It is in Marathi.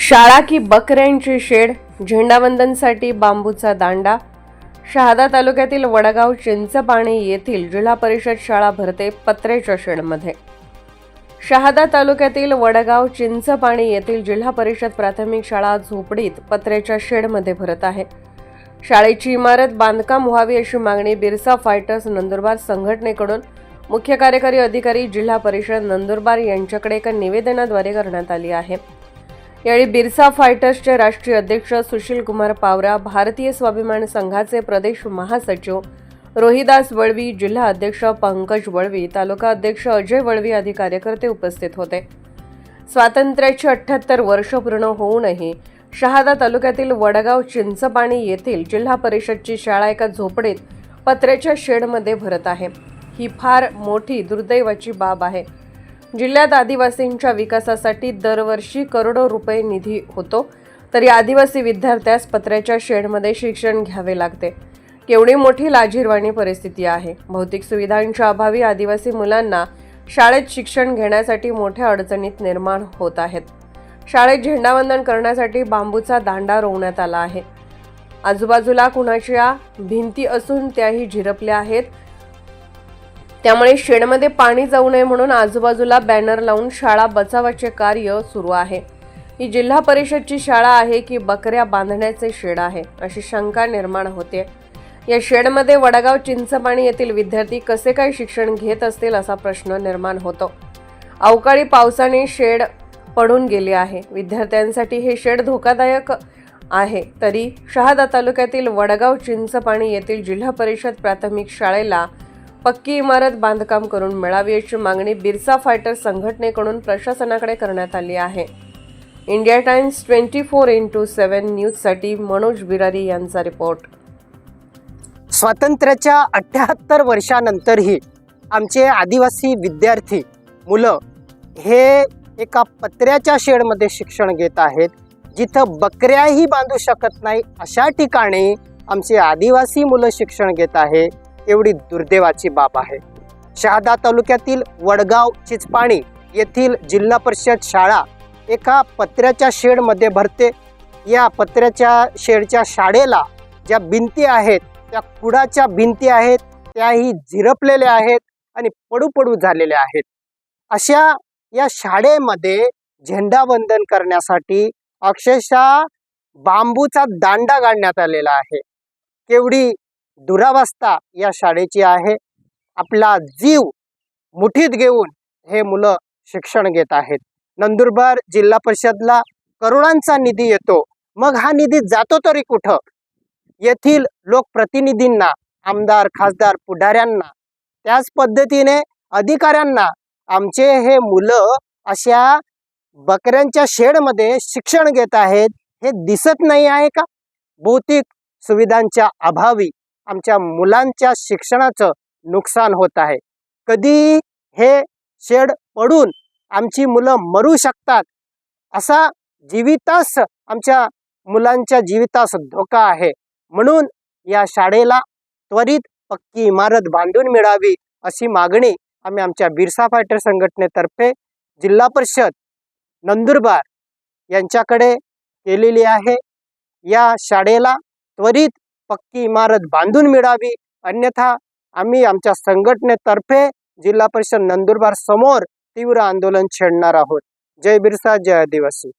शाळा की बकऱ्यांची शेड झेंडावंदनसाठी बांबूचा दांडा. शहादा तालुक्यातील वडगाव चिंचपाणी येथील जिल्हा परिषद शाळा भरते पत्रेच्या शेडमध्ये. शहादा तालुक्यातील वडगाव चिंचपाणी येथील जिल्हा परिषद प्राथमिक शाळा झोपडीत पत्र्याच्या शेडमध्ये भरत आहे. शाळेची इमारत बांधकाम व्हावी अशी मागणी बिरसा फायटर्स नंदुरबार संघटनेकडून मुख्य कार्यकारी अधिकारी जिल्हा परिषद नंदुरबार यांच्याकडे एका निवेदनाद्वारे करण्यात आली आहे. यावेळी बिरसा फायटर्सचे राष्ट्रीय अध्यक्ष सुशील कुमार पावरा भारतीय स्वाभिमान संघाचे प्रदेश महासचिव रोहिदास वळवी जिल्हा अध्यक्ष पंकज वळवी तालुका अध्यक्ष अजय वळवी आदी कार्यकर्ते उपस्थित होते. स्वातंत्र्याची अठ्ठ्याहत्तर वर्ष पूर्ण होऊनही शहादा तालुक्यातील वडगाव चिंचपाणी येथील जिल्हा परिषदची शाळा एका झोपडीत पत्र्याच्या शेडमध्ये भरत आहे. ही फार मोठी दुर्दैवाची बाब आहे. जिल्ह्यात आदिवासींच्या विकासासाठी दरवर्षी करोडो रुपये निधी होतो. तरी आदिवासी विद्यार्थ्यास पत्र्याच्या शेडमध्ये शिक्षण घ्यावे लागते. केवढी मोठी लाजीरवाणी परिस्थिती आहे. भौतिक सुविधांच्या अभावी आदिवासी मुलांना शाळेत शिक्षण घेण्यासाठी मोठ्या अडचणीत निर्माण होत आहेत. शाळेत झेंडावंदन करण्यासाठी बांबूचा दांडा रोवण्यात आला आहे. आजूबाजूला कुणाच्या भिंती असून त्याही झिरपल्या आहेत. त्यामुळे शेडमध्ये पाणी जाऊ नये म्हणून आजूबाजूला बॅनर लावून शाळा बचावाचे कार्य सुरू आहे. ही जिल्हा परिषदची शाळा आहे की बकऱ्या बांधण्याचे शेड आहे अशी शंका निर्माण होते. या शेडमध्ये वडगाव चिंचपाणी येथील विद्यार्थी कसे काय शिक्षण घेत असतील असा प्रश्न निर्माण होतो. अवकाळी पावसाने शेड पडून गेले आहे. विद्यार्थ्यांसाठी हे शेड धोकादायक आहे. तरी शहादा तालुक्यातील वडगाव चिंचपाणी येथील जिल्हा परिषद प्राथमिक शाळेला पक्की इमारत बांधकाम करून मिळावी अशी मागणी बिरसा फायटर संघटनेकडून प्रशासनाकडे करण्यात आली आहे. India Times twenty four into seven न्यूजसाठी मनोज बिरारी यांचा रिपोर्ट. स्वातंत्र्याच्या अठ्ठ्याहत्तर वर्षानंतरही आमचे आदिवासी विद्यार्थी मुलं हे एका पत्र्याच्या शेडमध्ये शिक्षण घेत आहेत जिथं बकऱ्याही बांधू शकत नाही अशा ठिकाणी आमचे आदिवासी मुलं शिक्षण घेत आहे. एवढी दुर्दैवाची बाब आहे. शहादा तालुक्यातील वडगाव चिचपाणी येथील जिल्हा परिषद शाळा एका पत्र्याच्या शेडमध्ये भरते. या पत्र्याच्या शेडच्या शाळेला ज्या भिंती आहेत त्या कुडाच्या भिंती आहेत त्याही झिरपलेल्या आहेत आणि पडू पडू झालेल्या आहेत. अशा या शाळेमध्ये झेंडावंदन करण्यासाठी अक्षरशः बांबूचा दांडा काढण्यात आलेला आहे. केवढी दुरावस्था या शाळेची आहे. आपला जीव मुठीत घेऊन हे मुलं शिक्षण घेत आहेत. नंदुरबार जिल्हा परिषदला करोडांचा निधी येतो. मग हा निधी जातो तरी कुठं? येथील लोकप्रतिनिधींना आमदार खासदार पुढाऱ्यांना त्याच पद्धतीने अधिकाऱ्यांना आमचे हे मुलं अशा बकऱ्यांच्या शेडमध्ये शिक्षण घेत आहेत हे दिसत नाही आहे का? भौतिक सुविधांच्या अभावी आमच्या मुलांच्या शिक्षणाचं नुकसान होत आहे. कधी हे शेड पडून आमची मुलं मरू शकतात असा जीवितास आमच्या मुलांच्या जीवितास धोका आहे. म्हणून या शाळेला त्वरित पक्की इमारत बांधून मिळावी अशी मागणी आम्ही आमच्या बिरसा फायटर संघटनेतर्फे जिल्हा परिषद नंदुरबार यांच्याकडे केलेली आहे. या शाळेला त्वरित पक्की इमारत बांधून मिळावी. अन्यथा आम्ही आमच्या संघटनेतर्फे जिल्हा परिषद नंदुरबार समोर तीव्र आंदोलन छेडणार आहोत. जय बिरसा जय आदिवासी.